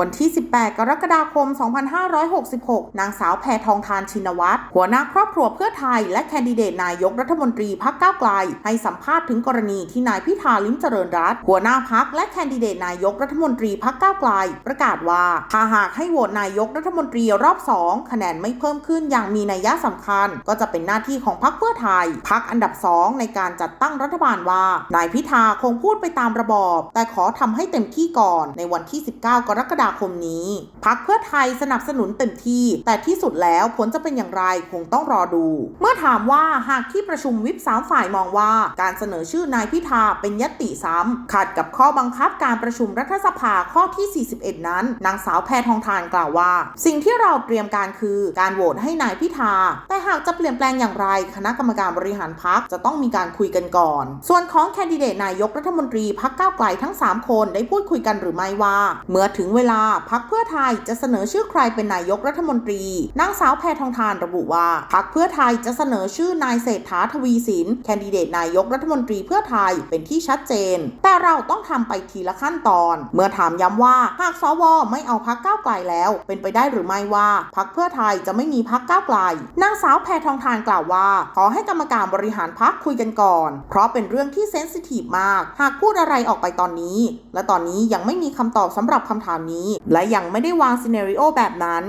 วันที่ 18 กรกฎาคม 2566 นางสาวแพทองทานชินวัตร หัวหน้าครอบครัวเพื่อไทย และแคนดิเดตนายกรัฐมนตรีพักก้าวไกล ให้สัมภาษณ์ถึงกรณีที่นายพิธาลิ้มเจริญรัตหัวหน้าพักและแคนดิเดตนายกรัฐมนตรีพักก้าวไกล ประกาศว่าถ้าหากให้โหวตนายกรัฐมนตรีรอบ 2 คะแนนไม่เพิ่มขึ้นอย่างมีนัยสำคัญ ก็จะเป็นหน้าที่ของพักเพื่อไทยพักอันดับ 2 ในการจัดตั้งรัฐบาลว่า นายพิธาคงพูดไปตามระบอบ แต่ขอทำให้เต็มที่ก่อนในวันที่ 19 กรกฎาคมนี้พักเพื่อไทยสนับสนุนเต็มที่ แต่ที่สุดแล้วผลจะเป็นอย่างไรคงต้องรอดู เมื่อถามว่าหากที่ประชุมวิปสามฝ่ายมองว่า การเสนอชื่อนายพิธาเป็นยติซ้ำขัดกับข้อบังคับการประชุมรัฐสภาข้อที่ 41 นั้น นางสาวแพทองทานกล่าวว่า สิ่งที่เราเตรียมการคือการโหวตให้นายพิธา แต่หากจะเปลี่ยนแปลงอย่างไร คณะกรรมการบริหารพักจะต้องมีการคุยกันก่อน ส่วนของแคนดิเดตนายกรัฐมนตรีพักก้าวไกลทั้ง 3 คนได้พูดคุยกันหรือไม่ว่า เมื่อถึงเวลาพักเพื่อไทยจะเสนอชื่อใครเป็นนายกรัฐมนตรี นางสาวแพทองทานระบุว่าพักเพื่อไทยจะเสนอชื่อนายเศรษฐาทวีสิน แคนดิเดตนายกรัฐมนตรีเพื่อไทยเป็นที่ชัดเจน แต่เราต้องทำไปทีละขั้นตอน เมื่อถามย้ำว่าหากสวไม่เอาพักก้าวไกลแล้ว เป็นไปได้หรือไม่ว่าพักเพื่อไทยจะไม่มีพักก้าวไกล นางสาวแพทองทานกล่าวว่า ขอให้กรรมการบริหารพักคุยกันก่อน เพราะเป็นเรื่องที่เซนซิทีฟมาก หากพูดอะไรออกไปตอนนี้ และตอนนี้ยังไม่มีคำตอบสำหรับคำถามนี้นี้ และยังไม่ได้วางซีเนริโอแบบนั้น